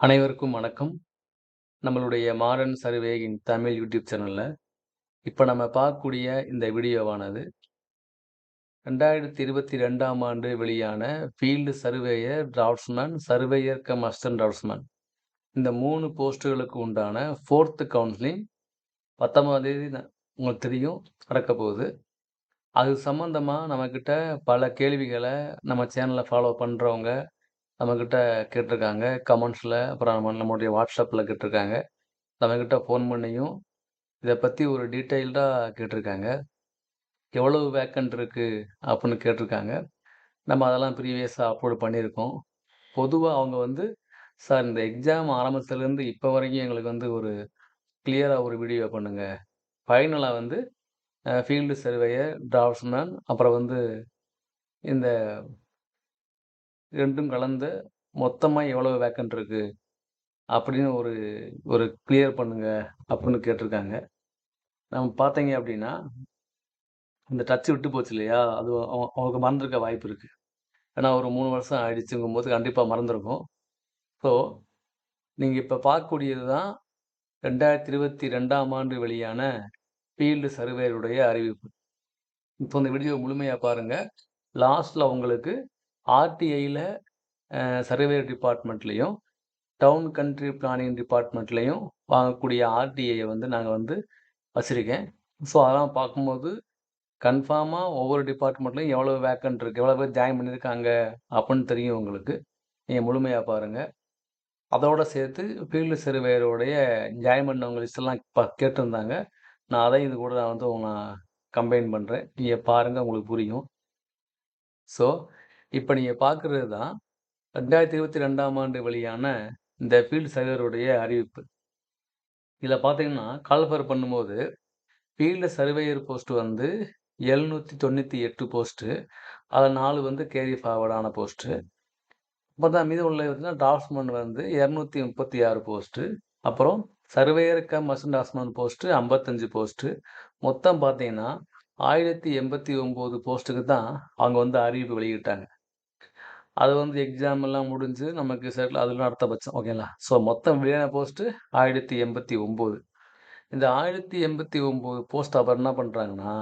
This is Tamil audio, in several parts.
அனைவருக்கும் வணக்கம். நம்மளுடைய மாடர்ன் சர்வேயின் தமிழ் யூடியூப் சேனலில் இப்போ நம்ம பார்க்கக்கூடிய இந்த வீடியோவானது 2022ஆம் ஆண்டு வெளியான field surveyor, draftsman, surveyor cum assistant draftsman இந்த மூணு போஸ்ட்டுகளுக்கு உண்டான ஃபோர்த்து கவுன்சிலிங் 19ஆம் தேதி உங்களுக்கு தெரியும் நடக்கப் போகுது. அது சம்மந்தமாக நம்மக்கிட்ட பல கேள்விகளை நம்ம சேனலை ஃபாலோ பண்ணுறவங்க நம்மக்கிட்ட கேட்டிருக்காங்க. கமெண்ட்ஸில் அப்புறம் நம்மளுடைய நம்முடைய கேட்டிருக்காங்க. நம்மக்கிட்ட ஃபோன் பண்ணியும் இதை பற்றி ஒரு டீட்டெயில்டாக கேட்டிருக்காங்க. எவ்வளவு வேக்கன்ட் இருக்குது அப்படின்னு கேட்டிருக்காங்க. நம்ம அதெல்லாம் ப்ரீவியஸாக அப்லோடு பண்ணியிருக்கோம். பொதுவாக அவங்க வந்து, "சார் இந்த எக்ஸாம் ஆரம்பத்துலேருந்து இப்போ வரைக்கும் எங்களுக்கு வந்து ஒரு கிளியராக ஒரு வீடியோ பண்ணுங்கள் ஃபைனலாக வந்து ஃபீல்டு சர்வேயர், டிராஃப்ட்ஸ்மேன் அப்புறம் வந்து இந்த ரெண்டும் கலந்து மொத்தமாக எவ்வளோ வேக்கன்ட் இருக்கு?" அப்படின்னு ஒரு ஒரு கிளியர் பண்ணுங்க அப்படின்னு கேட்டிருக்காங்க. நம்ம பார்த்தீங்க அப்படின்னா, இந்த டச் விட்டு போச்சு இல்லையா? அது அவங்களுக்கு மறந்துருக்க வாய்ப்பு இருக்கு. ஏன்னா ஒரு மூணு வருஷம் ஆயிடுச்சுங்கும்போது கண்டிப்பாக மறந்துருக்கும் ஸோ, நீங்கள் இப்போ பார்க்கக்கூடியது தான் 2022ஆம் ஆண்டு வெளியான ஃபீல்டு சர்வேயருடைய அறிவிப்பு. இப்போ இந்த வீடியோ முழுமையாக பாருங்கள் லாஸ்ட்டில் உங்களுக்கு ஆர்டிஐயில் survey surveyor town country planning டிபார்ட்மெண்ட்லேயும் வாங்கக்கூடிய ஆர்டிஐயை வந்து நாங்கள் வந்து வச்சுருக்கேன் ஸோ, அதெல்லாம் பார்க்கும்போது கன்ஃபார்மாக ஒவ்வொரு டிபார்ட்மெண்ட்லையும் எவ்வளோ வேக்கன்ட் இருக்குது எவ்வளோ பேர் ஜாயின் பண்ணியிருக்காங்க அப்படின்னு தெரியும் உங்களுக்கு. நீங்கள் முழுமையாக பாருங்க. அதோடு சேர்த்து ஃபீல்டு சர்வேயருடைய ஜாயின் பண்ணவங்க லிஸ்டெல்லாம் இப்போ கேட்டிருந்தாங்க. நான் அதையும் இது கூட நான் வந்து நான் கம்பைன் பண்ணுறேன் நீங்கள் பாருங்கள் உங்களுக்கு புரியும். ஸோ, இப்போ நீங்கள் பார்க்குறது தான் 2022ஆம் ஆண்டு வெளியான இந்த ஃபீல்டு சர்வேயருடைய அறிவிப்பு. இதில் பார்த்தீங்கன்னா, கால்ஃபர் பண்ணும்போது ஃபீல்டு சர்வேயர் போஸ்ட் வந்து 798 போஸ்ட்டு. அதில் நாலு வந்து கேரி ஃபார்வர்டான போஸ்ட்டு போஸ்ட்டு. தான் மீது உள்ள பார்த்தீங்கன்னா, டிராஃப்ட்ஸ்மேன் வந்து 236 போஸ்ட்டு. அப்புறம் surveyor cum draftsman post 55 post. மொத்தம் பார்த்தீங்கன்னா, 1089 போஸ்ட்டுக்கு தான் அவங்க வந்து அறிவிப்பு வெளியிட்டாங்க. அது வந்து எக்ஸாம் எல்லாம் முடிஞ்சு நமக்கு செட்டில் அதெல்லாம் அடுத்த பட்சம் ஓகேங்களா? ஸோ, மொத்தம் வெளியான போஸ்ட்டு 1089. இந்த 1089 போஸ்ட் அப்புறம் என்ன பண்ணுறாங்கன்னா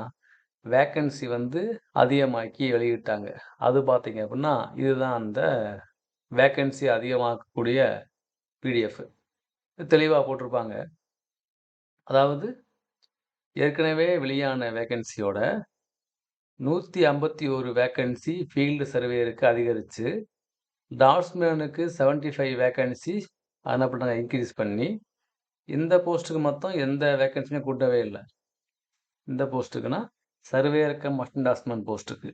வேக்கன்சி வந்து அதிகமாக்கி வெளியிட்டாங்க. அது பார்த்தீங்க அப்படின்னா, இதுதான் அந்த வேக்கன்சி அதிகமாக்கக்கூடிய பிடிஎஃப். தெளிவாக போட்டிருப்பாங்க. அதாவது ஏற்கனவே வெளியான வேக்கன்சியோட 151 வேக்கன்சி ஃபீல்டு சர்வேயருக்கு அதிகரிச்சு, டிராஃப்ட்ஸ்மேனுக்கு 75 வேக்கன்சி என்ன பண்ணாங்க இன்க்ரீஸ் பண்ணி, இந்த போஸ்ட்டுக்கு மொத்தம் எந்த வேக்கன்சியுமே கூட்டவே இல்லை இந்த போஸ்ட்டுக்குன்னா, சர்வேயர் கம் அசிஸ்டன்ட் போஸ்ட்டுக்கு.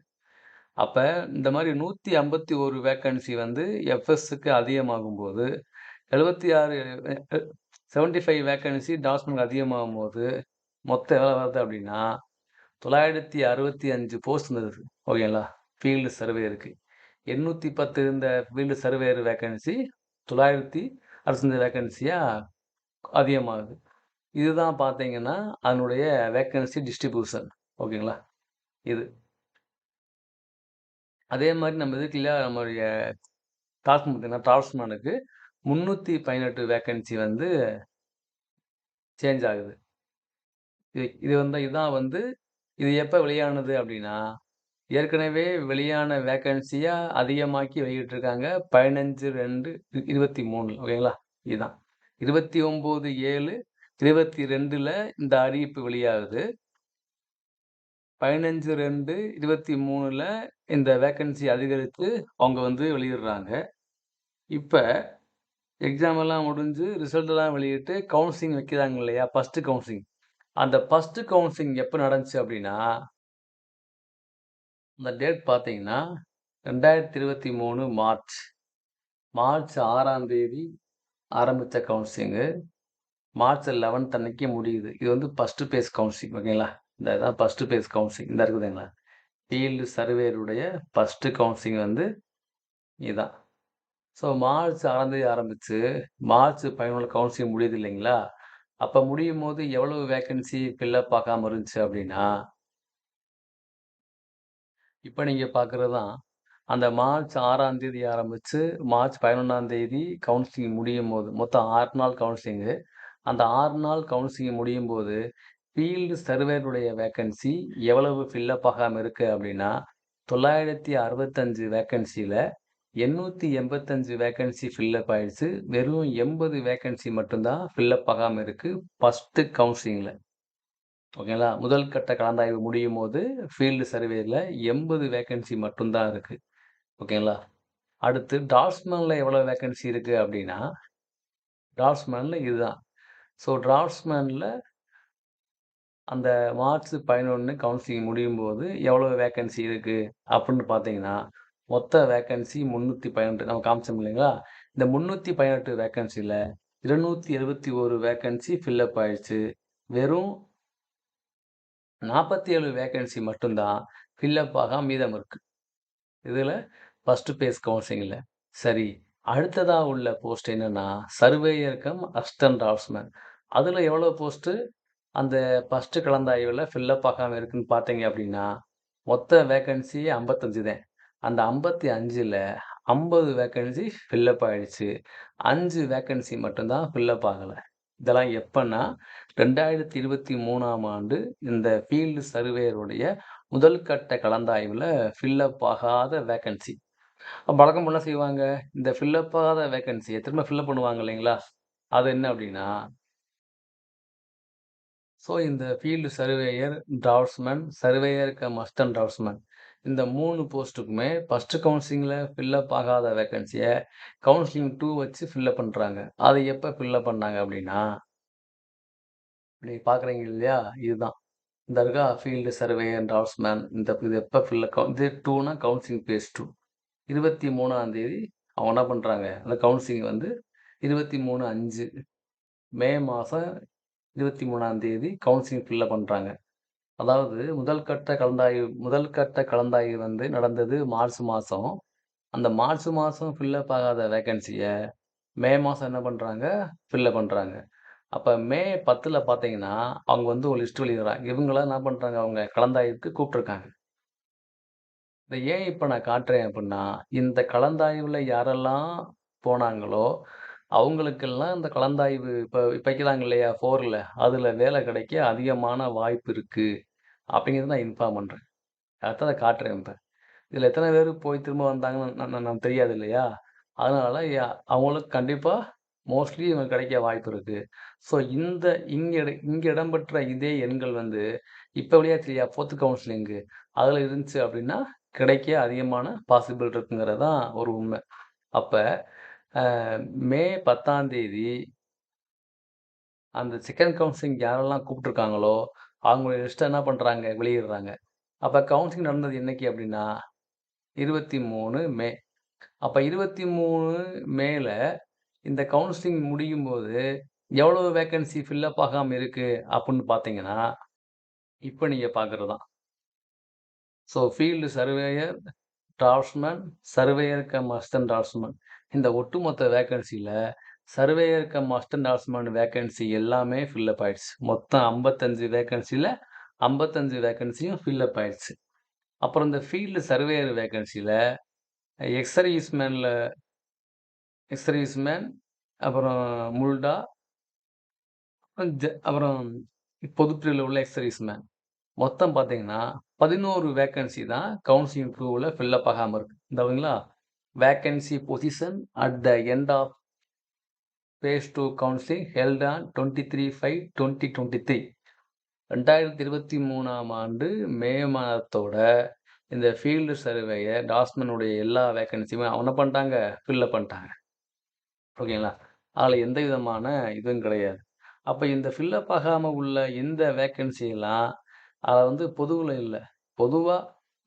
அப்போ இந்த மாதிரி நூற்றி ஐம்பத்தி ஒரு வேக்கன்சி வந்து எஃப்எஸ்ஸுக்கு அதிகமாகும்போது, 76 எ எ 75 வேக்கன்சி டிராஃப்ட்ஸ்மேனுக்கு அதிகமாகும்போது, மொத்தம் எவ்வளோ வருது அப்படின்னா, 965 போஸ்ட் இருந்தது. ஓகேங்களா? ஃபீல்டு சர்வேயருக்கு. 810 இருந்த ஃபீல்டு சர்வேயர் வேக்கன்சி 965 வேக்கன்சியா அதிகமாகுது. இதுதான் பார்த்தீங்கன்னா, அதனுடைய வேக்கன்சி டிஸ்ட்ரிபியூஷன். ஓகேங்களா? இது. அதே மாதிரி நம்ம இதுக்கு இல்ல நம்மளுடைய டாஸ்க் பார்த்தீங்கன்னா, டிராஃப்ட்ஸ்மேனுக்கு 318 வேக்கன்சி வந்து சேஞ்ச் ஆகுது. இது இது வந்து இதுதான் வந்து இது எப்ப வெளியானது அப்படின்னா, ஏற்கனவே வெளியான வேக்கன்சியாக அதிகமாக்கி வெளியிட்டிருக்காங்க. 15/2/23 ஓகேங்களா? இதுதான். 29/7/22ல இந்த அறிவிப்பு வெளியாகுது. 15/2/23ல இந்த வேக்கன்சி அதிகரித்து அவங்க வந்து வெளியிடுறாங்க. இப்ப எக்ஸாம் எல்லாம் முடிஞ்சு ரிசல்ட் எல்லாம் வெளியிட்டு கவுன்சிலிங் வைக்கிறாங்க இல்லையா? First counselling. அந்த ஃபஸ்ட்டு கவுன்சிலிங் எப்போ நடந்துச்சு அப்படின்னா அந்த டேட் பார்த்தீங்கன்னா, 2023 மார்ச். மார்ச் ஆறாம் தேதி ஆரம்பித்த கவுன்சிலிங்கு. மார்ச் 11த் அன்னைக்கு முடியுது. இது வந்து ஃபஸ்ட்டு பேஸ் கவுன்சிலிங் ஓகேங்களா? இந்த இதான் ஃபஸ்ட்டு பேஸ் கவுன்சிலிங். இந்த இருக்குதுங்களா? ஃபீல்டு சர்வேருடைய ஃபஸ்ட்டு கவுன்சிலிங் வந்து இதுதான் ஸோ, மார்ச் ஆறாந்தேதி ஆரம்பித்து மார்ச் 11 கவுன்சிலிங் முடியுது இல்லைங்களா? அப்போ முடியும் போது எவ்வளவு வேக்கன்சி ஃபில்லப் பார்க்காம இருந்துச்சு அப்படின்னா இப்போ நீங்கள் பார்க்குறதான் அந்த மார்ச் ஆறாம் தேதி ஆரம்பித்து மார்ச் 11ஆம் தேதி கவுன்சிலிங் முடியும்போது, மொத்தம் ஆறு நாள் கவுன்சிலிங்கு. அந்த ஆறு நாள் கவுன்சிலிங் முடியும்போது, ஃபீல்டு சர்வேருடைய வேக்கன்சி எவ்வளவு ஃபில்லப் ஆகாமல் இருக்குது அப்படின்னா தொள்ளாயிரத்தி அறுபத்தஞ்சு வேக்கன்சியில் எண்ணூற்றி எண்பத்தஞ்சு வேக்கன்சி ஃபில்லப் ஆயிடுச்சு. வெறும் 80 வேக்கன்சி மட்டும்தான் ஃபில்லப் ஆகாமல் இருக்குது ஃபஸ்ட்டு கவுன்சிலிங்கில் ஓகேங்களா? முதல் கட்ட கலந்தாய்வு முடியும்போது, ஃபீல்டு சர்வேயில் எண்பது வேக்கன்சி மட்டும்தான் இருக்குது ஓகேங்களா? அடுத்து டிராஃப்ட்ஸ்மேன்ல எவ்வளோ வேக்கன்சி இருக்குது அப்படின்னா டிராஃப்ட்ஸ்மேன்ல இதுதான். ஸோ டிராஃப்ட்ஸ்மேனில் அந்த மார்ச் 11 கவுன்சிலிங் முடியும் போது எவ்வளோ வேக்கன்சி இருக்குது அப்படின்னு பார்த்தீங்கன்னா, மொத்த வேக்கன்சி 318 நம்ம காமிச்சோம் இல்லைங்களா? இந்த முந்நூற்றி பதினெட்டு வேக்கன்சியில் இருநூற்றி எழுபத்தி ஒரு வேக்கன்சி ஃபில்லப் ஆயிடுச்சு. வெறும் 47 வேக்கன்சி மட்டும் தான் ஆக ஆகாம மீதம் இருக்குது இதில் ஃபஸ்ட்டு பேஸ் கவுன்சிலிங்கில் சரி, அடுத்ததாக உள்ள போஸ்ட் என்னென்னா சர்வேயர் கம் அசிஸ்டன்ட் அதில் எவ்வளோ போஸ்ட்டு அந்த ஃபஸ்ட்டு கலந்தாய்வில் ஃபில்லப் ஆகாமல் ஆகாம இருக்குன்னு பார்த்தீங்க அப்படின்னா மொத்த வேக்கன்சி 55 தான். அந்த 55ல 50 வேக்கன்சி ஃபில்லப் ஆயிடுச்சு. 5 வேக்கன்சி மட்டும் தான் ஆகலை இதெல்லாம் ஆகல. இதெல்லாம் எப்பன்னா, 2023ஆம் ஆண்டு இந்த ஃபீல்டு சர்வேயருடைய முதல் கட்ட கலந்தாய்வுல ஃபில்லப் ஆகாத வேக்கன்சி. வழக்கம் போல என்ன செய்வாங்க, இந்த ஃபில்லப் ஆகாத வேக்கன்சிய திரும்ப ஃபில்லப் பண்ணுவாங்க இல்லைங்களா? அது என்ன அப்படின்னா ஸோ இந்த field surveyor, draftsman, surveyor cum assistant draftsman இந்த மூணு போஸ்ட்டுக்குமே ஃபஸ்ட்டு கவுன்சிலிங்கில் ஃபில்லப் ஆகாத வேக்கன்சியை கவுன்சிலிங் டூ வச்சு ஃபில்லப் பண்ணுறாங்க அதை எப்போ ஃபில்லப் பண்ணாங்க அப்படின்னா இப்படி பார்க்குறீங்க இல்லையா? இதுதான். இந்த இருக்கா ஃபீல்டு அண்ட் டிராஃப்ட்ஸ்மேன் இந்த இது எப்போ ஃபில்லப் இது டூனா கவுன்சிலிங் பேஸ் டூ இருபத்தி மூணாந்தேதி அவங்க என்ன பண்ணுறாங்க அந்த கவுன்சிலிங் வந்து 23/5 மே மாதம் இருபத்தி மூணாந்தேதி கவுன்சிலிங் ஃபில்லப் பண்ணுறாங்க அதாவது முதல் கட்ட கலந்தாய்வு முதல் கட்ட கலந்தாய்வு வந்து நடந்தது மார்ச் மாதம் அந்த மார்ச் மாதம் ஃபில்லப் ஆகாத வேக்கன்சிய மே மாதம் என்ன பண்ணுறாங்க ஃபில்லப் பண்ணுறாங்க அப்போ மே 10ல பார்த்தீங்கன்னா, அவங்க வந்து ஒரு லிஸ்ட் வெளியிடுறாங்க. இவங்களாம் என்ன பண்ணுறாங்க அவங்க கலந்தாய்வுக்கு கூப்பிட்ருக்காங்க இதை ஏன் இப்போ நான் காட்டுறேன் அப்படின்னா இந்த கலந்தாய்வில் யாரெல்லாம் போனாங்களோ, அவங்களுக்கெல்லாம் இந்த கலந்தாய்வு இப்போ இப்ப வைக்கிறாங்க இல்லையா? ஃபோரில் அதில் வேலை கிடைக்க அதிகமான வாய்ப்பு இருக்குது அப்படிங்கிறது நான் இன்ஃபார்ம் பண்றேன். அதான் அதை காட்டுறேன் இப்போ இதுல எத்தன பேர் போய் திரும்ப வந்தாங்கன்னு நான் நமக்கு தெரியாது இல்லையா? அதனால அவங்களுக்கு கண்டிப்பா மோஸ்ட்லி இவங்க கிடைக்க வாய்ப்பு இருக்கு. ஸோ இந்த இங்க இட இங்க இடம்பெற்ற இதே எண்கள் வந்து இப்ப வெளியாச்சு இல்லையா 4த் கவுன்சிலிங்கு அதுல இருந்துச்சு அப்படின்னா கிடைக்க அதிகமான பாசிபிள் இருக்குங்கிறது தான் ஒரு உண்மை அப்ப மே 10ஆம் தேதி அந்த செகண்ட் கவுன்சிலிங் யாரெல்லாம் கூப்ட்டுருக்காங்களோ, அவங்களுடைய லிஸ்ட்ட என்ன பண்றாங்க, வெளியிடுறாங்க. அப்ப கவுன்சிலிங் நடந்தது என்னைக்கு அப்டின்னா, 23 மே. அப்ப 23 மேல இந்த கவுன்சிலிங் முடியும் போது எவ்வளவு வேக்கன்சி ஃபில் அப் ஆகாம இருக்கு பார்த்தீங்கன்னா, இப்ப நீங்க பார்க்குறது தான். So field surveyor, draftsman, surveyor cum assistant draftsman இந்த ஒட்டுமொத்த வேக்கன்சியில் surveyor cum assistant draftsman vacancy எல்லாமே ஃபில்லப் ஆயிடுச்சு. மொத்தம் ஐம்பத்தஞ்சு வேக்கன்சியில் ஐம்பத்தஞ்சு வேக்கன்சியும் ஃபில்லப் ஆயிடுச்சு. அப்புறம் இந்த ஃபீல்டு சர்வேயர் வேக்கன்சில எக்ஸ் சர்வீஸ்மேன்ல அப்புறம் முல்டா அப்புறம் ஜ உள்ள எக்ஸர்வீஸ்மேன் மொத்தம் பார்த்தீங்கன்னா, 11 வேக்கன்சி தான் கவுன்சிலிங் 2ல ஃபில் அப் ஆகாம இருக்கு. இந்தாங்களா vacancy position at the end of phase 2 counselling held on 23/5/2023 2023ஆம் ஆண்டு மே மாதத்தோட இந்த ஃபீல்டு சர்வேயை டாஸ்மனுடைய உடைய எல்லா வேக்கன்சியுமே அவனை பண்ணிட்டாங்க, ஃபில்லப் பண்ணிட்டாங்க. ஓகேங்களா? அதுல எந்த விதமான இதுவும் கிடையாது. அப்போ இந்த ஃபில்லப் ஆகாமல் ஆகாம உள்ள இந்த வேக்கன்சி எல்லாம் வந்து பொதுவில் இல்லை பொதுவா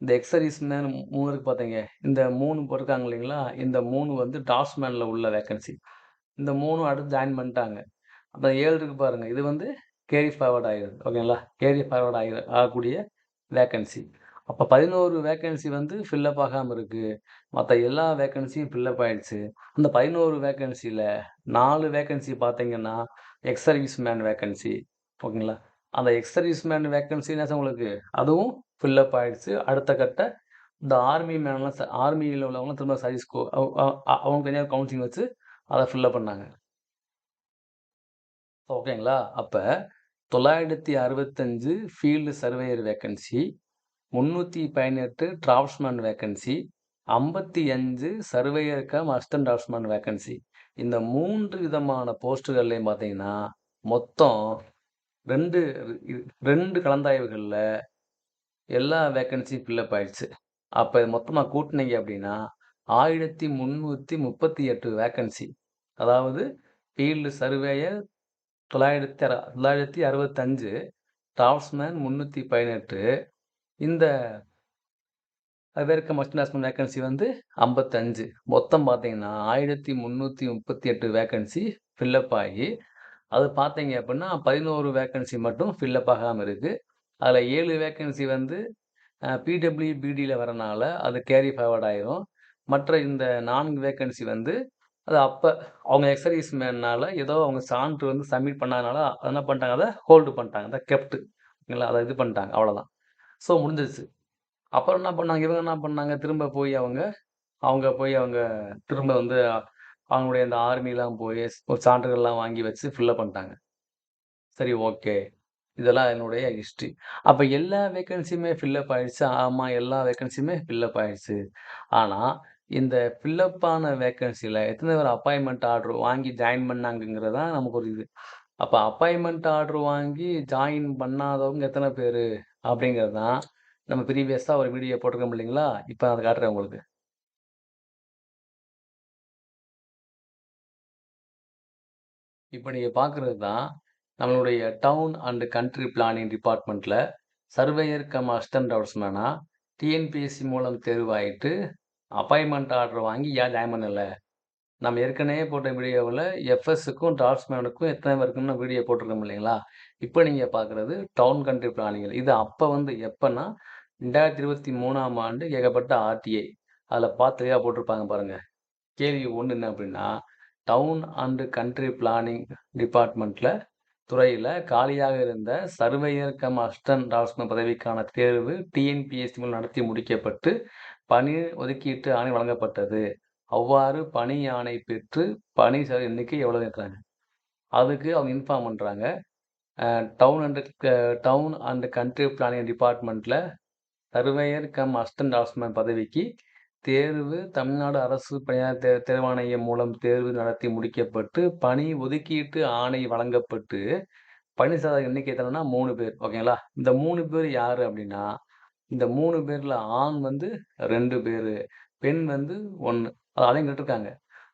இந்த எக்ஸரிஸ்மேன் மூணு இருக்குது பார்த்தீங்க. இந்த மூணு இருக்காங்க இல்லைங்களா? இந்த மூணு வந்து டாஸ்மேனில் உள்ள வேக்கன்சி. இந்த மூணும் அடுத்து ஜாயின் பண்ணிட்டாங்க. அப்போ ஏழு இருக்கு பாருங்க. இது வந்து கேரி ஃபார்வர்ட் ஆகிடுது ஓகேங்களா? கேரி ஃபார்வர்ட் ஆகி ஆகக்கூடிய வேக்கன்சி. அப்போ பதினோரு வேக்கன்சி வந்து ஃபில்லப் ஆகாமல் இருக்குது இருக்கு. எல்லா வேக்கன்சியும் ஃபில்லப் ஆகிடுச்சு ஆயிடுச்சு. அந்த பதினோரு வேக்கன்சியில் நாலு வேக்கன்சி பார்த்தீங்கன்னா, எக்ஸ் சர்வீஸ் மேன் வேக்கன்சி. ஓகேங்களா? அந்த எக்ஸ் சர்வீஸ் மேன் என்னாச்சு உங்களுக்கு? அதுவும் ஃபில்லப் ஆகிடுச்சு அடுத்த கட்ட இந்த ஆர்மி மேன்லாம் ஆர்மியில் உள்ளவங்களாம் திரும்ப சர்வீஸ் அவங்க தனியாக கவுன்சிலிங் வச்சு அதை ஃபில்லப் பண்ணாங்க. ஓகேங்களா? அப்போ தொள்ளாயிரத்தி அறுபத்தஞ்சு field surveyor vacancy, 318 draftsman vacancy, 55 surveyor cum assistant draftsman vacancy. இந்த மூன்று விதமான போஸ்ட்டுகள்லேயும் பார்த்தீங்கன்னா, மொத்தம் ரெண்டு ரெண்டு கலந்தாய்வுகளில் எல்லா வேக்கன்சியும் ஃபில்லப் ஆயிடுச்சு. அப்ப மொத்தமா கூட்டுனீங்க அப்டின்னா, 1338 வேக்கன்சி. அதாவது ஃபீல்டு சர்வேயர் 900 965 டிராஃப்ட்ஸ்மேன் 318 இந்த surveyor cum assistant draftsman vacancy வந்து 55 மொத்தம் பார்த்தீங்கன்னா, 1338 வேக்கன்சி ஃபில்லப் ஆகி, அது பார்த்தீங்க அப்படின்னா பதினோரு வேக்கன்சி மட்டும் ஃபில்லப் ஆகாமல் இருக்குது அதில் ஏழு வேக்கன்சி வந்து அ பிடபிள்யூ-பிடில வரனால அது கேரி ஃபார்வர்ட் ஆயிரும். மற்ற இந்த நான்கு வேக்கன்சி வந்து அது அப்ப அவங்க எக்ஸசைஸ் மேனால ஏதோ அவங்க சான்று வந்து சப்மிட் பண்ணாதனால என்ன பண்ணிட்டாங்க, அதை ஹோல்டு பண்ணிட்டாங்க. அதை கெப்ட் ஓகேங்களா? அதை இது பண்ணிட்டாங்க அவ்வளோதான். ஸோ முடிஞ்சிச்சு அப்புறம் என்ன பண்ணாங்க, இவங்க என்ன பண்ணாங்க, திரும்ப போய் அவங்க அவங்க போய் அவங்க திரும்ப வந்து அவங்களுடைய அந்த ஆர்மிலாம் போய் ஒரு சான்றுகள்லாம் வாங்கி வச்சு ஃபில்லப் பண்ணிட்டாங்க. சரி ஓகே. இதெல்லாம் என்னுடைய ஹிஸ்ட்ரி அப்போ எல்லா வேக்கன்சியுமே ஃபில்லப் ஆயிடுச்சு ஆமா, எல்லா வேக்கன்சியுமே ஃபில்லப் ஆயிடுச்சு. ஆனா, இந்த ஃபில்லப்பான வேக்கன்சியில் எத்தனை பேர் அப்பாயின்மெண்ட் ஆர்டர் வாங்கி ஜாயின் பண்ணாங்கங்கிறது தான் நமக்கு ஒரு இது. அப்போ அப்பாயின்மெண்ட் ஆர்டர் வாங்கி ஜாயின் பண்ணாதவங்க எத்தனை பேர் அப்படிங்கிறது தான் நம்ம ப்ரீவியஸாக ஒரு வீடியோ போட்டிருக்கோம் இல்லைங்களா? இப்போ அதை காட்டுறேன் உங்களுக்கு. இப்போ நீங்கள் பார்க்குறது தான் நம்மளுடைய டவுன் அண்டு கண்ட்ரி பிளானிங் டிபார்ட்மெண்ட்டில் சர்வேயர் கம் அஸ்டன்ட் டிராஃப்ட்ஸ்மேனா டிஎன்பிஎஸ்சி மூலம் தேர்வாயிட்டு அப்பாயின்மெண்ட் ஆர்டர் வாங்கி ஏன் ஜாயின் பண்ணலை நம்ம ஏற்கனவே போட்ட வீடியோவில் எஃப்எஸ்ஸுக்கும் டாட்ஸ்மேனுக்கும் எத்தனை பேருக்குன்னு வீடியோ போட்டிருக்கோம் இல்லைங்களா? இப்போ நீங்கள் பார்க்குறது டவுன் கண்ட்ரி பிளானிங்கில் இது அப்போ வந்து எப்போன்னா ரெண்டாயிரத்தி இருபத்தி மூணாம் ஆண்டு ஏகப்பட்ட ஆர்டிஐ. அதில் பார்த்து போட்டிருப்பாங்க பாருங்கள் கேள்வி ஒன்று என்ன அப்படின்னா டவுன் அண்டு கண்ட்ரி பிளானிங் டிபார்ட்மெண்ட்டில் துறையில் காலியாக இருந்த சர்வேயர் கம் அஸ்டன் டிராஃப்ட்ஸ்மேன் பதவிக்கான தேர்வு டிஎன்பிஎஸ்சி மூலம் நடத்தி முடிக்கப்பட்டு, பணி ஒதுக்கீட்டு ஆணை வழங்கப்பட்டது. அவ்வாறு பணி ஆணை பெற்று பணி சதவீத எண்ணிக்கை எவ்வளோ இருக்கிறாங்க அதுக்கு அவங்க இன்ஃபார்ம் பண்ணுறாங்க டவுன் அண்ட் க டவுன் அண்ட் கண்ட்ரி பிளானிங் டிபார்ட்மெண்ட்டில் சர்வேயர் கம் அசிஸ்டன்ட் டிராஃப்ட்ஸ்மேன் பதவிக்கு தேர்வு தமிழ்நாடு அரசு பணியாளர் தே தேர்வாணையம் மூலம் தேர்வு நடத்தி முடிக்கப்பட்டு, பணி ஒதுக்கீட்டு ஆணை வழங்கப்பட்டு, பணி சாதக எண்ணிக்கை தரணும்னா மூணு பேர். ஓகேங்களா? இந்த மூணு பேர் யார் அப்படின்னா இந்த மூணு பேரில் ஆண் வந்து ரெண்டு பேர் பெண் வந்து ஒன்று அதையும் கேட்டிருக்காங்க.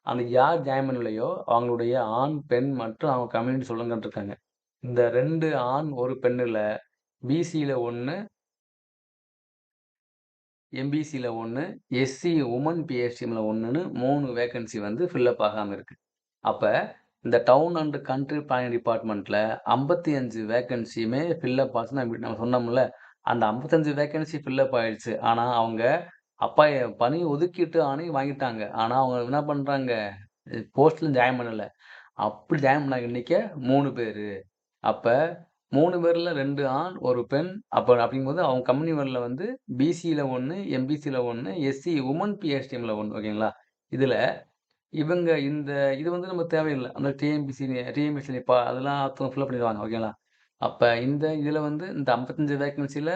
அந்த யார் ஜாயின் பண்ணலையோ அவங்களுடைய ஆண், பெண் மற்றும் அவங்க கம்யூனிட்டி சொல்லுங்கன்னு இருக்காங்க. இந்த ரெண்டு ஆண், ஒரு பெண்ணில் பிசியில் ஒன்று எம்பிசியில் ஒன்று எஸ்சி உமன் பிஎஸ்டிஎம்ல 1ன்னு 3 வேக்கன்சி வந்து ஃபில்லப் ஆகாம இருக்குது அப்போ இந்த டவுன் அண்ட் கண்ட்ரி பிளானிங் டிபார்ட்மெண்ட்ல 55 வேக்கன்சியுமே ஃபில்லப் ஆச்சுன்னு நம்ம சொன்னோம்ல. அந்த 55 வேக்கன்சி ஃபில்லப் ஆயிடுச்சு. ஆனால் அவங்க அப்பா பணி ஒதுக்கிட்டு ஆணையும் வாங்கிட்டாங்க. ஆனால் அவங்க என்ன பண்ணுறாங்க போஸ்ட்ல ஜாயின் பண்ணலை அப்படி ஜாயின் பண்ணாங்க இன்றைக்கி மூணு பேர் அப்போ மூணு பேரில் ரெண்டு ஆண், ஒரு பெண். அப்போ அப்படிங்கும்போது அவங்க கம்யூனிட்டில வந்து பிசியில் ஒன்று எம்பிசியில் ஒன்று எஸ்சி உமன் பிஎஸ்டிஎம்ல 1 ஓகேங்களா? இதில் இவங்க இந்த இது வந்து நம்ம தேவையில்லை அந்த டிஎம்பிசி டிஎம்பிசி பா அதெல்லாம் ஃபில்லப் பண்ணிடுவாங்க ஓகேங்களா? அப்ப இந்த இதுல வந்து இந்த 55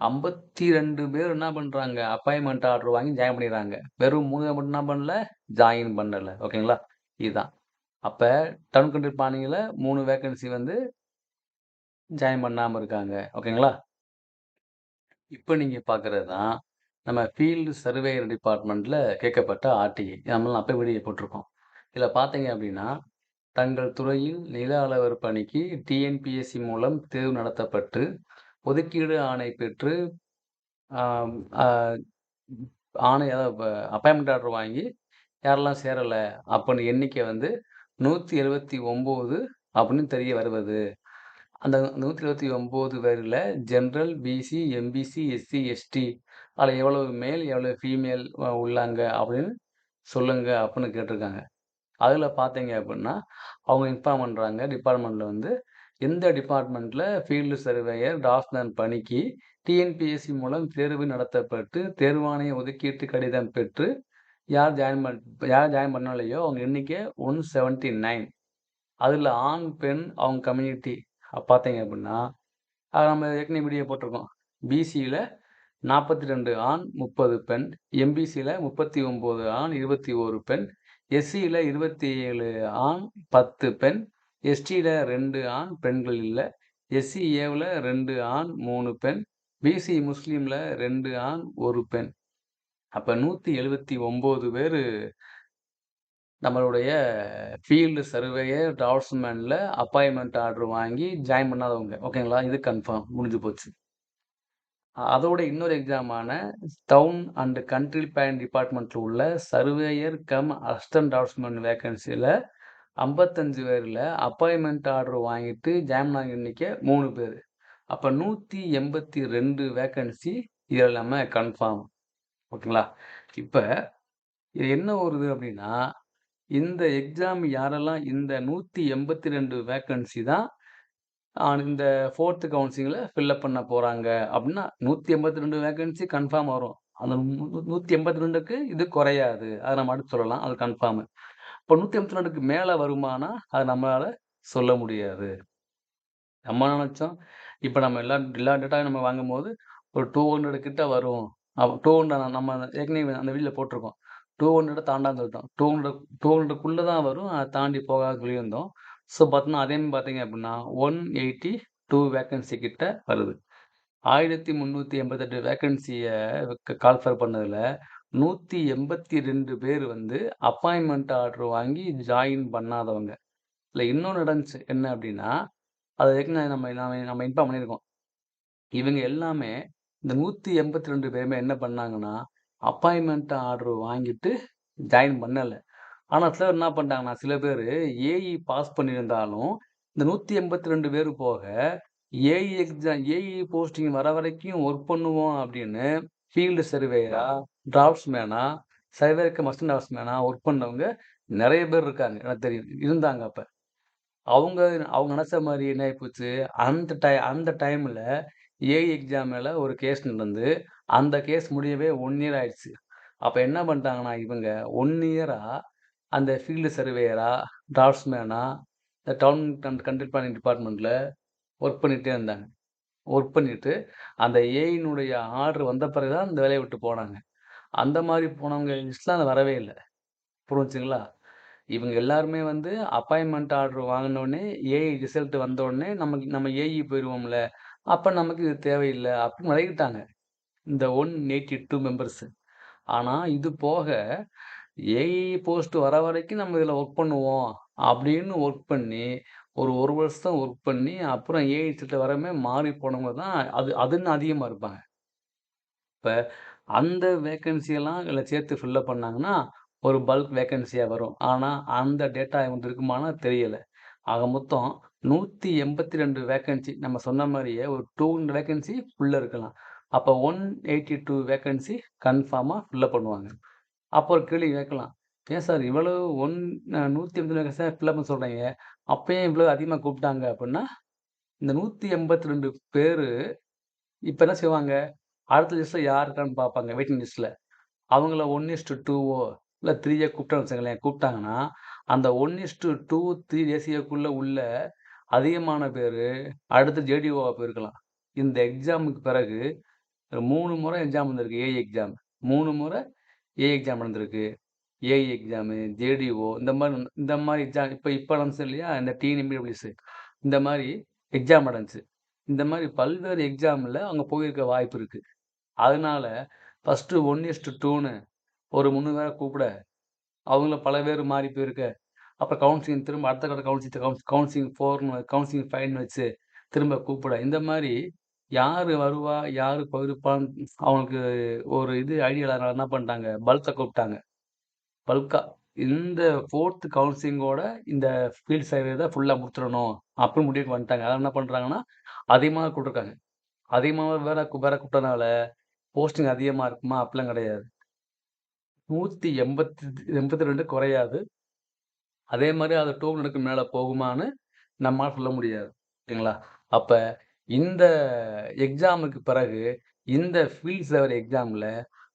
ஐம்பத்தி 52 பேர் என்ன பண்றாங்க, அப்பாயின்ட்மென்ட் ஆர்டர் வாங்கி ஜாயின் பண்ணிடுறாங்க. வெறும் 3 பேர் மட்டும் என்ன பண்ணல, ஜாயின் பண்ணல. ஓகேங்களா? இதுதான். அப்ப டவுன் கண்ட்ரி பிளானிங்ல 3 வேக்கன்சி வந்து ஜாயின் பண்ணாம இருக்காங்க. ஓகேங்களா? இப்ப நீங்க பார்க்குறது தான் நம்ம ஃபீல்டு சர்வேயர் டிபார்ட்மெண்ட்ல கேட்கப்பட்ட ஆர்டிஐ. நம்மலாம் அப்பவே வீடியோ போட்டிருக்கோம். இதில் பார்த்தீங்க அப்படின்னா தங்கள் துறையில் நில அளவர் பணிக்கு டிஎன்பிஎஸ்சி மூலம் தேர்வு நடத்தப்பட்டு, ஒதுக்கீடு ஆணை பெற்று, ஆணை அதாவது அப்பாயின்மெண்ட் ஆர்டர் வாங்கி யாரெல்லாம் சேரலை அப்படின்னு எண்ணிக்கை வந்து 179 அப்படின்னு தெரிய வருவது. அந்த நூற்றி எழுபத்தி ஒம்பது பேரில் general BC, MBC, SC, ST அதில் எவ்வளவு மேல், எவ்வளவு ஃபீமேல் உள்ளாங்க அப்படின்னு சொல்லுங்க அப்படின்னு கேட்டிருக்காங்க. அதில் பார்த்தீங்க அப்படின்னா அவங்க இன்ஃபார்ம் பண்ணுறாங்க டிபார்ட்மெண்ட்டில் வந்து எந்த டிபார்ட்மெண்ட்டில் ஃபீல்டு சர்வேயர் டாஃப்னர் பணிக்கு டிஎன்பிஎஸ்சி மூலம் தேர்வு நடத்தப்பட்டு தேர்வாணைய ஒதுக்கீட்டு கடிதம் பெற்று யார் ஜாயின் பண் யார் ஜாயின் பண்ணலையோ அவங்க எண்ணிக்கை ஒன் செவன்ட்டி நைன் அதில் ஆண் பெண் அவங்க கம்யூனிட்டி பார்த்தீங்க அப்படின்னா நம்ம ஏற்கனவே வீடியோ போட்டிருக்கோம். பிசியில் நாற்பத்தி ரெண்டு ஆண் முப்பது பெண். எம்பிசியில் முப்பத்தி ஒம்பது ஆண் இருபத்தி ஒரு பெண். எஸ்சியில் இருபத்தி ஏழு ஆண் பத்து பெண். எஸ்டியில் ரெண்டு ஆண் பெண்கள் இல்லை. எஸ்சி ஏவில் ரெண்டு ஆண் மூணு பெண். பிசி முஸ்லீமில் ரெண்டு ஆண் ஒரு பெண். அப்போ நூற்றி எழுபத்தி ஒம்பது பேர் நம்மளுடைய ஃபீல்டு சர்வேயர் டாட்ஸ்மேனில் அப்பாயின்மெண்ட் ஆர்டர் வாங்கி ஜாயின் பண்ணாதவங்க. ஓகேங்களா? இது கன்ஃபார்ம். முடிஞ்சு போச்சு. அதோட இன்னொரு எக்ஸாமான டவுன் அண்ட் கண்ட்ரி பிளான் டிபார்ட்மெண்ட்டில் உள்ள சர்வேயர் கம் அசிஸ்டன்ட் டாட்ஸ்மேன் வேகன்சியில் ஐம்பத்தஞ்சு பேரில் அப்பாயின்மெண்ட் ஆர்டர் வாங்கிட்டு ஜாயின் பண்ண எண்ணிக்கை மூணு பேர். அப்போ நூற்றி எண்பத்தி ரெண்டு வேக்கன்சி இது எல்லாமே கன்ஃபார்ம் ஓகேங்களா? இப்போ இது என்ன வருது அப்படின்னா இந்த எக்ஸாம் யாரெல்லாம் இந்த நூற்றி எண்பத்தி ரெண்டு வேக்கன்சி தான் இந்த ஃபோர்த்து கவுன்சிலிங்கில் ஃபில்லப் பண்ண போகிறாங்க அப்படின்னா நூற்றி எண்பத்தி ரெண்டு வேகன்சி கன்ஃபார்ம் வரும். அந்த நூற்றி எண்பத்தி ரெண்டுக்கு இது குறையாது. அதை நம்ம அடுத்து சொல்லலாம். அது கன்ஃபார்மு இப்போ நூற்றி எண்பத்தி ரெண்டுக்கு மேலே வருமானா அது நம்மளால் சொல்ல முடியாது. நம்ம நினச்சோம்? இப்போ நம்ம எல்லா எல்லா டேட்டாவும் நம்ம வாங்கும்போது ஒரு டூ ஹண்ட்ரட் கிட்ட வரும். டூ ஹண்ட்ரட் நம்ம ஏற்கனவே அந்த வெளியில் போட்டிருக்கோம். டூ ஹண்ட்ரட் தாண்டான்னு சொல்லிட்டோம். டூ ஹண்ட்ரட் டூ ஹண்ட்ரட்குள்ளே தான் வரும். அதை தாண்டி போகாத சொல்லியிருந்தோம் ஸோ பார்த்தோன்னா அதே பார்த்தீங்க அப்படின்னா ஒன் எயிட்டி டூ வேக்கன்சி கிட்ட வருது. ஆயிரத்தி முந்நூற்றி எண்பத்தெட்டு வேக்கன்சியை கால்ஃபர் பண்ணதில் நூற்றி எண்பத்தி ரெண்டு பேர் வந்து அப்பாயின்மெண்ட் ஆர்டர் வாங்கி ஜாயின் பண்ணாதவங்க. இல்லை இன்னொன்று நடந்துச்சு. என்ன அப்படின்னா அது ஏற்கனவே நம்ம நம்ம நம்ம இன்ஃபார்ம் பண்ணியிருக்கோம். இவங்க எல்லாமே இந்த நூற்றி எண்பத்தி ரெண்டு பேருமே என்ன பண்ணாங்கன்னா அப்பாயின்மெண்ட் ஆர்டர் வாங்கிட்டு ஜாயின் பண்ணலை. ஆனால் சிலர் என்ன பண்ணிட்டாங்கன்னா சில பேர் ஏஇ பாஸ் பண்ணியிருந்தாலும் இந்த நூற்றி எண்பத்தி ரெண்டு பேர் போக ஏஇ எக்ஸாம் ஏஇ போஸ்டிங் வர வரைக்கும் ஒர்க் பண்ணுவோம் அப்படின்னு ஃபீல்டு சர்வேயரா டிராஃப்ட்ஸ்மேனா சர்வேக்கு மஸ்டன் டிராஃப்ட்ஸ்மேனா ஒர்க் பண்ணவங்க நிறைய பேர் இருக்காங்க. எனக்கு தெரியும். இருந்தாங்க அப்போ. அவங்க அவங்க நினச்ச மாதிரி என்ன ஆகிப்போச்சு அந்த டை அந்த டைமில் ஏஇ எக்ஸாம் மேலே ஒரு கேஸ் நடந்து அந்த கேஸ் முடியவே ஒன் இயர் ஆயிடுச்சு. அப்போ என்ன பண்ணிட்டாங்கன்னா இவங்க ஒன் இயராக அந்த ஃபீல்டு சர்வேயரா டிராஃப்ட்ஸ்மேனா இந்த டவுன் அண்ட் கண்ட்ரி பிளானிங் டிபார்ட்மெண்ட்டில் ஒர்க் பண்ணிகிட்டே இருந்தாங்க. ஒர்க் பண்ணிவிட்டு அந்த ஏயினுடைய ஆர்டர் வந்த பிறகு தான் அந்த வேலையை விட்டு போனாங்க. அந்த மாதிரி போனவங்க லிஸ்ட்லாம் வரவே இல்லை. புரிஞ்சுங்களா? இவங்க எல்லாருமே வந்து அப்பாயின்மெண்ட் ஆர்டர் வாங்கினோடனே ஏஐ ரிசல்ட் வந்தோடனே நமக்கு நம்ம ஏஇ போயிடுவோம்ல அப்போ நமக்கு இது தேவையில்லை அப்படின்னு விலகிட்டாங்க. இந்த ஒன் எயிட்டி டூ மெம்பர்ஸு ஆனால் இது போக ஏஐ போஸ்ட் வர வரைக்கும் நம்ம இதில் ஒர்க் பண்ணுவோம் அப்படின்னு ஒர்க் பண்ணி ஒரு ஒரு வருஷம் ஒர்க் பண்ணி அப்புறம் ஏஐ சிட்ட வரமே மாறி போனவங்க தான் அது அதுன்னு அதிகமாக இருப்பாங்க. இப்போ அந்த வேக்கன்சியெல்லாம் இதில் சேர்த்து ஃபில்லப் பண்ணாங்கன்னா ஒரு பல்க் வேக்கன்சியாக வரும். ஆனால் அந்த டேட்டா வந்து இருக்குமானா தெரியலை. ஆக மொத்தம் நூற்றி எண்பத்தி ரெண்டு வேக்கன்சி நம்ம சொன்ன மாதிரியே ஒரு டூ ஹண்ட்ரட் வேக்கன்சி ஃபுல்லாக இருக்கலாம். அப்போ ஒன் எயிட்டி டூ வேக்கன்சி கன்ஃபார்மாக ஃபில்லப் பண்ணுவாங்க. அப்போ ஒரு கேள்வி கேட்கலாம். ஏன் சார் இவ்வளவு ஒன் நூற்றி ஐம்பது வேகன்சி ஃபில்லப் பண்ண சொல்கிறீங்க அப்போயே இவ்வளோ அதிகமாக கூப்பிட்டாங்க? அப்படின்னா இந்த நூற்றி எண்பத்தி ரெண்டு பேர் இப்போ என்ன செய்வாங்க? அடுத்த லிஸ்ட்டில் யார் இருக்கான்னு பார்ப்பாங்க வெயிட்டிங் லிஸ்ட்டில் அவங்கள ஒன் இஸ்டு டூவோ இல்லை த்ரீயோ கூப்பிட்டான்னு வச்சுங்களேன் கூப்பிட்டாங்கன்னா அந்த one is to two three ரேசியோக்குள்ளே உள்ள அதிகமான பேர் அடுத்து ஜேடிஓவாக போயிருக்கலாம். இந்த எக்ஸாமுக்கு பிறகு மூணு முறை எக்ஸாம் வந்திருக்கு ஏஐ எக்ஸாம் மூணு முறை ஏ எக்ஸாம் நடந்திருக்கு. ஏஐ எக்ஸாமு ஜேடிஓ இந்த மாதிரி இந்த மாதிரி எக்ஸாம் இப்போ இப்போ நடந்துச்சு இல்லையா? இந்த டிஎன்பிடபிள்யூஸு இந்த மாதிரி எக்ஸாம் நடந்துச்சு. இந்த மாதிரி பல்வேறு எக்ஸாமில் அவங்க போயிருக்க வாய்ப்பு இருக்குது அதனால ஃபஸ்ட்டு ஒன் இஸ்டு டூன்னு ஒரு முந்நூறு பேரை கூப்பிட. அவங்கள பல பேர் மாறி போயிருக்க. அப்புறம் கவுன்சிலிங் திரும்ப அடுத்த கட்ட கவுன்சிலிங் கவுன்சிலிங் ஃபோர்னு கவுன்சிலிங் ஃபைவ்னு வச்சு திரும்ப கூப்பிட. இந்த மாதிரி யார் வருவா யார் போயிருப்பான்னு அவங்களுக்கு ஒரு இது ஐடியா என்ன பண்ணிட்டாங்க? பல்கை கூப்பிட்டாங்க. பல்கா இந்த ஃபோர்த் கவுன்சிலிங்கோட இந்த ஃபீல்ட் சர்வே தான் ஃபுல்லாக முடிச்சிடணும் அப்படின்னு முடிவுக்கு வந்துட்டாங்க. அதெல்லாம் என்ன பண்ணுறாங்கன்னா அதிகமாக கூப்பிட்ருக்காங்க அதிகமாக வேற வேற கூப்பிட்டனால போஸ்டிங் அதிகமாக இருக்குமா? அப்படிலாம் கிடையாது. நூற்றி எண்பத்தி எண்பத்தி ரெண்டு குறையாது. அதே மாதிரி அது டூ ஹண்ட்ரடுக்கு மேலே போகுமான்னு நம்மளால் சொல்ல முடியாது. ஓகேங்களா அப்போ இந்த எக்ஸாமுக்கு பிறகு இந்த ஃபீல்ட் சர்வர் எக்ஸாமில்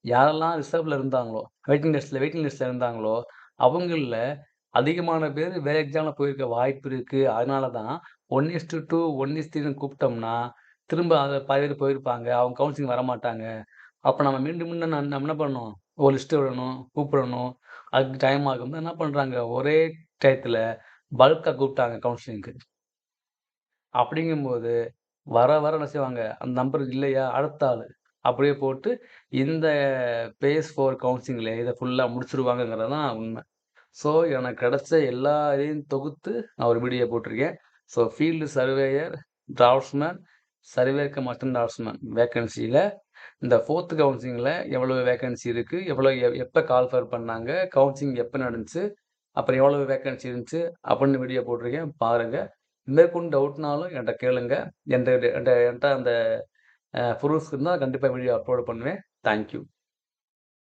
யாரெல்லாம் ரிசர்வில் இருந்தாங்களோ வெயிட்டிங் லிஸ்ட்டில் வெயிட்டிங் லிஸ்ட்டில் இருந்தாங்களோ அவங்களில் அதிகமான பேர் வேறு எக்ஸாமில் போயிருக்க வாய்ப்பு இருக்குது அதனால தான் one is to two one is த்ரீன்னு கூப்பிட்டோம்னா திரும்ப அதை பாதி பேர் போயிருப்பாங்க. அவங்க கவுன்சிலிங் வரமாட்டாங்க. அப்போ நம்ம மீண்டும் மீண்டும் நம்ம நம்ம என்ன பண்ணணும்? ஒரு லிஸ்ட்டு விடணும் கூப்பிடணும். அதுக்கு டைம் ஆகும் என்ன பண்ணுறாங்க ஒரே டயத்தில் பல்காக கூப்பிட்டாங்க கவுன்சிலிங்க்கு அப்படிங்கும்போது வர வர என்ன செய்வாங்க? அந்த நம்பர் இல்லையா? அடுத்த ஆள். அப்படியே போட்டு இந்த பேஸ் ஃபோர் கவுன்சிலிங்கில் இதை ஃபுல்லாக முடிச்சிருவாங்கங்கிறது தான் உண்மை. ஸோ எனக்கு கிடைச்ச எல்லா இதையும் தொகுத்து நான் ஒரு வீடியோ போட்டிருக்கேன். ஸோ ஃபீல்டு சர்வேயர் டிராஃப்ட்ஸ்மேன் சர்வேக்கு மற்றும் டிராஃப்ட்ஸ்மேன் வேக்கன்சியில் இந்த ஃபோர்த்து கவுன்சிலிங்கில் எவ்வளோ வேக்கன்சி இருக்குது எவ்வளோ எப்போ கால்ஃபர் பண்ணாங்க? கவுன்சிலிங் எப்போ நடந்துச்சு? அப்புறம் எவ்வளோ வேக்கன்சி இருந்துச்சு? அப்படின்னு வீடியோ போட்டிருக்கேன். பாருங்கள் மேற்கொண்டு டவுட்னாலும் என்கிட்ட கேளுங்க. என்கிட்ட என்கிட்ட என்கிட்ட அந்த ப்ரூஃப்ஸ் இருந்தால் கண்டிப்பாக வீடியோ அப்லோடு பண்ணுவேன். தேங்க்யூ